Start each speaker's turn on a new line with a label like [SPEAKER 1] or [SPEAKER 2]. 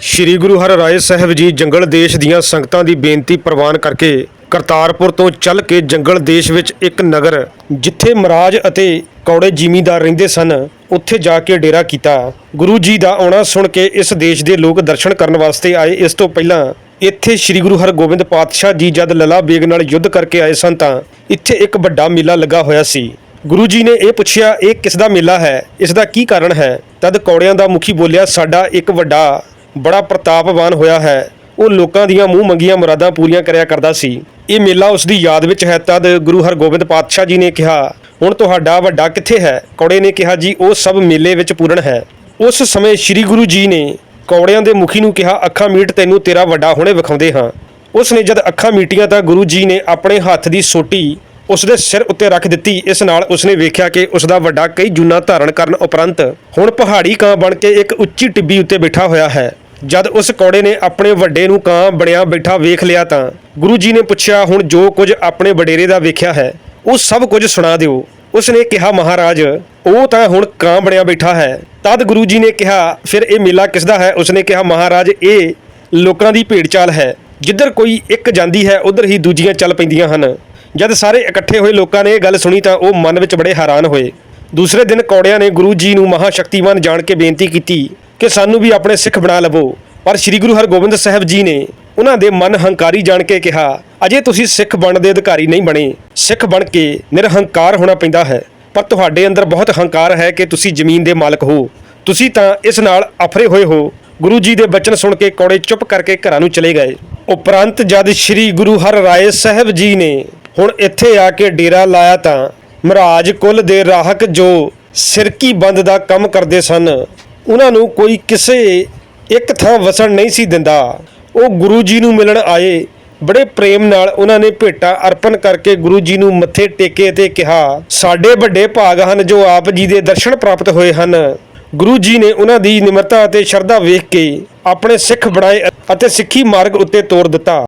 [SPEAKER 1] ਸ੍ਰੀ ਗੁਰੂ ਹਰਿਰਾਏ ਸਾਹਿਬ ਜੀ ਜੰਗਲ ਦੇਸ਼ ਦੀਆਂ ਸੰਗਤਾਂ ਦੀ ਬੇਨਤੀ ਪ੍ਰਵਾਨ ਕਰਕੇ ਕਰਤਾਰਪੁਰ ਤੋਂ ਚੱਲ ਕੇ ਜੰਗਲ ਦੇਸ਼ ਵਿੱਚ ਇੱਕ ਨਗਰ, ਜਿੱਥੇ ਮਹਾਰਾਜ ਅਤੇ ਕੌੜੇ ਜ਼ਿਮੀਂਦਾਰ ਰਹਿੰਦੇ ਸਨ, ਉੱਥੇ ਜਾ ਕੇ ਡੇਰਾ ਕੀਤਾ। ਗੁਰੂ ਜੀ ਦਾ ਆਉਣਾ ਸੁਣ ਕੇ ਇਸ ਦੇਸ਼ ਦੇ ਲੋਕ ਦਰਸ਼ਨ ਕਰਨ ਵਾਸਤੇ ਆਏ। ਇਸ ਤੋਂ ਪਹਿਲਾਂ ਇੱਥੇ ਸ੍ਰੀ ਗੁਰੂ ਹਰਗੋਬਿੰਦ ਪਾਤਸ਼ਾਹ ਜੀ ਜਦ ਲਲਾ ਬੇਗ ਨਾਲ ਯੁੱਧ ਕਰਕੇ ਆਏ ਸਨ ਤਾਂ ਇੱਥੇ ਇੱਕ ਵੱਡਾ ਮੇਲਾ ਲੱਗਾ ਹੋਇਆ ਸੀ। ਗੁਰੂ ਜੀ ਨੇ ਇਹ ਪੁੱਛਿਆ, ਇਹ ਕਿਸ ਦਾ ਮੇਲਾ ਹੈ? ਇਸ ਦਾ ਕੀ ਕਾਰਨ ਹੈ? ਤਦ ਕੌੜਿਆਂ ਦਾ ਮੁਖੀ ਬੋਲਿਆ, ਸਾਡਾ ਇੱਕ ਵੱਡਾ ਬੜਾ ਪ੍ਰਤਾਪਵਾਨ ਹੋਇਆ ਹੈ। ਉਹ ਲੋਕਾਂ ਦੀਆਂ ਮੂੰਹ ਮੰਗੀਆਂ ਮੁਰਾਦਾਂ ਪੂਰੀਆਂ ਕਰਿਆ ਕਰਦਾ ਸੀ। ਇਹ ਮੇਲਾ ਉਸ ਦੀ ਯਾਦ ਵਿੱਚ ਹੈ ਤਦ ਗੁਰੂ ਹਰਗੋਬਿੰਦ ਪਾਤਸ਼ਾਹ ਜੀ ਨੇ ਕਿਹਾ, ਹੁਣ ਤੁਹਾਡਾ ਵੱਡਾ ਕਿੱਥੇ ਹੈ? ਕੌੜੇ ਨੇ ਕਿਹਾ, ਜੀ, ਉਹ ਸਭ ਮੇਲੇ ਵਿੱਚ ਪੂਰਨ ਹੈ। ਉਸ ਸਮੇਂ ਸ੍ਰੀ ਗੁਰੂ ਜੀ ਨੇ ਕੌੜਿਆਂ ਦੇ ਮੁਖੀ ਨੂੰ ਕਿਹਾ, ਅੱਖਾਂ ਮੀਟ ਤੈਨੂੰ ਤੇਰਾ ਵੱਡਾ ਹੁਣੇ ਵਿਖਾਉਂਦੇ ਹਾਂ। ਉਸ ਨੇ ਜਦ ਅੱਖਾਂ ਮੀਟੀਆਂ ਤਾਂ ਗੁਰੂ ਜੀ ਨੇ ਆਪਣੇ ਹੱਥ ਦੀ ਸੋਟੀ ਉਸ ਦੇ ਸਿਰ ਉੱਤੇ ਰੱਖ ਦਿੱਤੀ। ਇਸ ਨਾਲ ਉਸਨੇ ਵੇਖਿਆ ਕਿ ਉਸ ਦਾ ਵੱਡਾ ਕਈ ਜੂਨਾ ਧਾਰਨ ਕਰਨ ਉਪਰੰਤ ਹੁਣ ਪਹਾੜੀ ਕਾਂ ਬਣ ਕੇ ਇੱਕ ਉੱਚੀ ਟਿੱਬੀ ਉੱਤੇ ਬੈਠਾ ਹੋਇਆ ਹੈ। ਜਦ ਉਸ ਕੌੜੇ ਨੇ ਆਪਣੇ ਵੱਡੇ ਨੂੰ ਕਾਂ ਬਣਿਆ ਬੈਠਾ ਵੇਖ ਲਿਆ ਤਾਂ ਗੁਰੂ ਜੀ ਨੇ ਪੁੱਛਿਆ, ਹੁਣ ਜੋ ਕੁਝ ਆਪਣੇ ਵਡੇਰੇ ਦਾ ਵੇਖਿਆ ਹੈ, ਉਹ ਸਭ ਕੁਝ ਸੁਣਾ ਦਿਓ। ਉਸ ਨੇ ਕਿਹਾ, ਮਹਾਰਾਜ, ਉਹ ਤਾਂ ਹੁਣ ਕਾਂ ਬਣਿਆ ਬੈਠਾ ਹੈ। ਤਦ ਗੁਰੂ ਜੀ ਨੇ ਕਿਹਾ, ਫਿਰ ਇਹ ਮੇਲਾ ਕਿਸ ਦਾ ਹੈ? ਉਸ ਨੇ ਕਿਹਾ, ਮਹਾਰਾਜ, ਇਹ ਲੋਕਾਂ ਦੀ ਭੇਡ ਚਾਲ ਹੈ। ਜਿੱਧਰ ਕੋਈ ਇੱਕ ਜਾਂਦੀ ਹੈ, ਉਧਰ ਹੀ ਦੂਜੀਆਂ ਚੱਲ ਪੈਂਦੀਆਂ ਹਨ। ਜਦ ਸਾਰੇ ਇਕੱਠੇ ਹੋਏ ਲੋਕਾਂ ਨੇ ਇਹ ਗੱਲ ਸੁਣੀ ਤਾਂ ਉਹ ਮਨ ਵਿੱਚ ਬੜੇ ਹੈਰਾਨ ਹੋਏ। ਦੂਸਰੇ ਦਿਨ ਕੌੜਿਆਂ ਨੇ ਗੁਰੂ ਜੀ ਨੂੰ ਮਹਾ ਸ਼ਕਤੀਵਾਨ ਜਾਣ ਕੇ ਬੇਨਤੀ ਕੀਤੀ ਕਿ ਸਾਨੂੰ ਵੀ ਆਪਣੇ ਸਿੱਖ ਬਣਾ ਲਵੋ। ਪਰ ਸ੍ਰੀ ਗੁਰੂ ਹਰਗੋਬਿੰਦ ਸਾਹਿਬ ਜੀ ਨੇ ਉਹਨਾਂ ਦੇ ਮਨ ਹੰਕਾਰੀ ਜਾਣ ਕੇ ਕਿਹਾ, ਅਜੇ ਤੁਸੀਂ ਸਿੱਖ ਬਣਨ ਦੇ ਅਧਿਕਾਰੀ ਨਹੀਂ ਬਣੇ। ਸਿੱਖ ਬਣ ਕੇ ਨਿਰਹੰਕਾਰ ਹੋਣਾ ਪੈਂਦਾ ਹੈ। ਪਰ ਤੁਹਾਡੇ ਅੰਦਰ ਬਹੁਤ ਹੰਕਾਰ ਹੈ ਕਿ ਤੁਸੀਂ ਜ਼ਮੀਨ ਦੇ ਮਾਲਕ ਹੋ। ਤੁਸੀਂ ਤਾਂ ਇਸ ਨਾਲ ਅਫਰੇ ਹੋਏ ਹੋ। ਗੁਰੂ ਜੀ ਦੇ ਬਚਨ ਸੁਣ ਕੇ ਕੌੜੇ ਚੁੱਪ ਕਰਕੇ ਘਰਾਂ ਨੂੰ ਚਲੇ ਗਏ। ਉਪਰੰਤ ਜਦ ਸ੍ਰੀ ਗੁਰੂ ਹਰ ਰਾਏ ਸਾਹਿਬ ਜੀ ਨੇ ਹੁਣ ਇੱਥੇ ਆ ਕੇ ਡੇਰਾ ਲਾਇਆ ਤਾਂ ਮਹਾਰਾਜ ਕੁੱਲ ਦੇ ਰਾਹਕ ਜੋ ਸਿਰਕੀ ਬੰਦ ਦਾ ਕੰਮ ਕਰਦੇ ਸਨ ਉਹਨਾਂ ਨੂੰ ਕੋਈ ਕਿਸੇ ਇੱਕ ਥਾਂ ਵਸਣ ਨਹੀਂ ਸੀ ਦਿੰਦਾ। ਉਹ ਗੁਰੂ ਜੀ ਨੂੰ ਮਿਲਣ ਆਏ। ਬੜੇ ਪ੍ਰੇਮ ਨਾਲ ਉਹਨਾਂ ਨੇ ਭੇਟਾ ਅਰਪਣ ਕਰਕੇ ਗੁਰੂ ਜੀ ਨੂੰ ਮੱਥੇ ਟੇਕੇ ਤੇ ਕਿਹਾ, ਸਾਡੇ ਵੱਡੇ ਭਾਗ ਹਨ ਜੋ ਆਪ ਜੀ ਦੇ ਦਰਸ਼ਨ ਪ੍ਰਾਪਤ ਹੋਏ ਹਨ। ਗੁਰੂ ਜੀ ਨੇ ਉਹਨਾਂ ਦੀ ਨਿਮਰਤਾ ਅਤੇ ਸ਼ਰਧਾ ਵੇਖ ਕੇ ਆਪਣੇ ਸਿੱਖ ਬਣਾਏ ਅਤੇ ਸਿੱਖੀ ਮਾਰਗ ਉੱਤੇ ਤੋਰ ਦਿੱਤਾ।